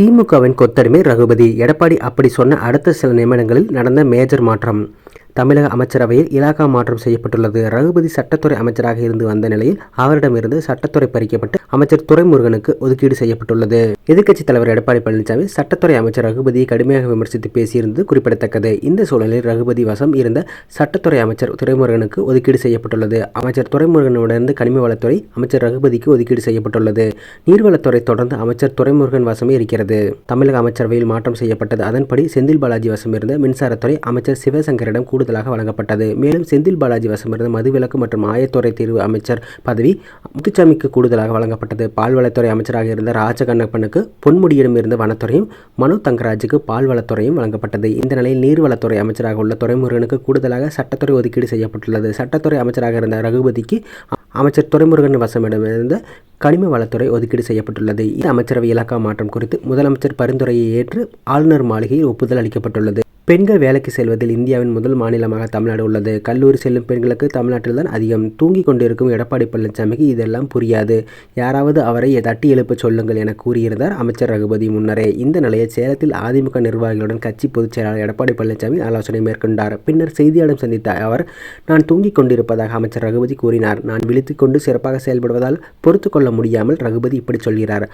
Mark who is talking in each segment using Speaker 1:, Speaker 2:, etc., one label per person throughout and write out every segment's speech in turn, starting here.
Speaker 1: திமுகவின் கொத்தடிமை ரகுபதி. எடப்பாடி அப்படி சொன்ன அடுத்த சில நிமிடங்களில் நடந்த மேஜர் மாற்றம். தமிழக அமைச்சரவையில் இலாகா மாற்றம் செய்யப்பட்டுள்ளது. ரகுபதி சட்டத்துறை அமைச்சராக இருந்து வந்த நிலையில் அவரிடமிருந்து சட்டத்துறை பறிக்கப்பட்டு அமைச்சர் துரைமுருகனுக்கு ஒதுக்கீடு செய்யப்பட்டுள்ளது. எதிர்க்கட்சித் தலைவர் எடப்பாடி பழனிசாமி சட்டத்துறை அமைச்சர் ரகுபதியை கடுமையாக விமர்சித்து பேசியிருந்தது குறிப்பிடத்தக்கது. இந்த சூழலில் ரகுபதி வசம் இருந்த சட்டத்துறை அமைச்சர் துரைமுருகனுக்கு ஒதுக்கீடு செய்யப்பட்டுள்ளது. அமைச்சர் துரைமுருகனுடனிருந்து கனிம வளத்துறை அமைச்சர் ரகுபதிக்கு ஒதுக்கீடு செய்யப்பட்டுள்ளது. நீர்வளத்துறை தொடர்ந்து அமைச்சர் துரைமுருகன் வசமே இருக்கிறது. தமிழக அமைச்சரவையில் மாற்றம் செய்யப்பட்டது. அதன்படி செந்தில் பாலாஜி வசம் இருந்த மின்சாரத்துறை அமைச்சர் சிவசங்கரிடம் கூட கூடுதலாக வழங்கப்பட்டது. மேலும் செந்தில் பாலாஜி வசமிருந்த மதுவிலக்கு மற்றும் ஆயத்துறை தேர்வு அமைச்சர் பதவி முத்துச்சாமிக்கு கூடுதலாக வழங்கப்பட்டது. பால்வளத்துறை அமைச்சராக இருந்த ராஜகண்ணப்பனுக்கு பொன்முடியிடமிருந்து வனத்துறையும் மனு தங்கராஜுக்கு பால்வளத்துறையும் வழங்கப்பட்டது. இந்த நிலையில் நீர்வளத்துறை அமைச்சராக உள்ள துறைமுருகனுக்கு கூடுதலாக சட்டத்துறை ஒதுக்கீடு செய்யப்பட்டுள்ளது. சட்டத்துறை அமைச்சராக இருந்த ரகுபதிக்கு அமைச்சர் துறைமுருகன் வசமிடமிருந்து கனிம வளத்துறை ஒதுக்கீடு செய்யப்பட்டுள்ளது. இந்த அமைச்சரவை இலாக்கா மாற்றம் குறித்து முதலமைச்சர் பரிந்துரையை ஏற்று ஆளுநர் மாளிகையில் ஒப்புதல் அளிக்கப்பட்டுள்ளது. பெண்கள் வேலைக்கு செல்வதில் இந்தியாவின் முதல் மாநிலமாக தமிழ்நாடு உள்ளது. கல்லூரி செல்லும் பெண்களுக்கு தமிழ்நாட்டில் தான் அதிகம் தூங்கி கொண்டிருக்கும் எடப்பாடி பழனிசாமிக்கு இதெல்லாம் புரியாது. யாராவது அவரை தட்டி எழுப்ப சொல்லுங்கள் என கூறியிருந்தார் அமைச்சர் ரகுபதி முன்னரே. இந்த நிலையில் சேலத்தில் அதிமுக நிர்வாகிகளுடன் கட்சி பொதுச் செயலாளர் எடப்பாடி பழனிசாமி ஆலோசனை மேற்கொண்டார். பின்னர் செய்தியாளர் சந்தித்த அவர் நான் தூங்கிக் கொண்டிருப்பதாக அமைச்சர் ரகுபதி கூறினார். நான் விழித்துக்கொண்டு சிறப்பாக செயல்படுவதால் பொறுத்து கொள்ள முடியாமல் ரகுபதி இப்படி சொல்கிறார்.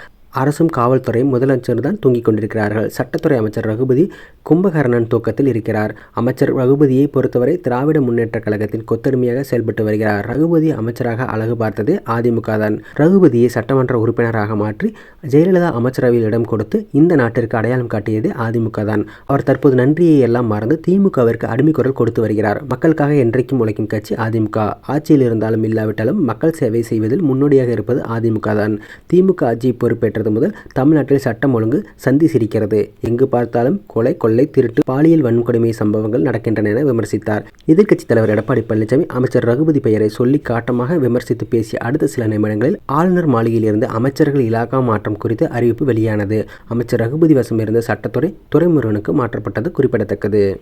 Speaker 1: அரசும் காவல்துறையும் முதலமைச்சர் தான் தூங்கிக் கொண்டிருக்கிறார்கள். சட்டத்துறை அமைச்சர் ரகுபதி கும்பகர்ணன் தூக்கத்தில் இருக்கிறார். அமைச்சர் ரகுபதியை பொறுத்தவரை திராவிட முன்னேற்ற கழகத்தின் கொத்தடிமையாக செயல்பட்டு வருகிறார். ரகுபதி அமைச்சராக அழகு பார்த்தது அதிமுக தான். ரகுபதியை சட்டமன்ற உறுப்பினராக மாற்றி ஜெயலலிதா அமைச்சரவையில் இடம் கொடுத்து இந்த நாட்டிற்கு அடையாளம் காட்டியது அதிமுக தான். அவர் தற்போது நன்றியை எல்லாம் மறந்து திமுகவிற்கு அடிமை குரல் கொடுத்து வருகிறார். மக்களுக்காக என்றைக்கும் உழைக்கும் கட்சி அதிமுக. ஆட்சியில் இருந்தாலும் இல்லாவிட்டாலும் மக்கள் சேவை செய்வதில் முன்னோடியாக இருப்பது அதிமுக தான். திமுக ஆட்சி பொறுப்பேற்றது முதல் தமிழ்நாட்டில் சட்டம் ஒழுங்கு சந்தி சிரிக்கிறது. எங்கு பார்த்தாலும் கொலை கொள்ளை திருட்டு பாலியல் வன்கொடுமை சம்பவங்கள் நடக்கின்றன என விமர்சித்தார். எதிர்க்கட்சித் தலைவர் எடப்பாடி பழனிசாமி அமைச்சர் ரகுபதி பெயரை சொல்லி காட்டமாக விமர்சித்து பேசிய அடுத்த சில நிமிடங்களில் ஆளுநர் மாளிகையில் இருந்து அமைச்சர்கள் இலாகா மாற்றம் குறித்து அறிவிப்பு வெளியானது. அமைச்சர் ரகுபதி வசம் இருந்த சட்டத்துறை துறைமுருகனுக்கு மாற்றப்பட்டது குறிப்பிடத்தக்கது.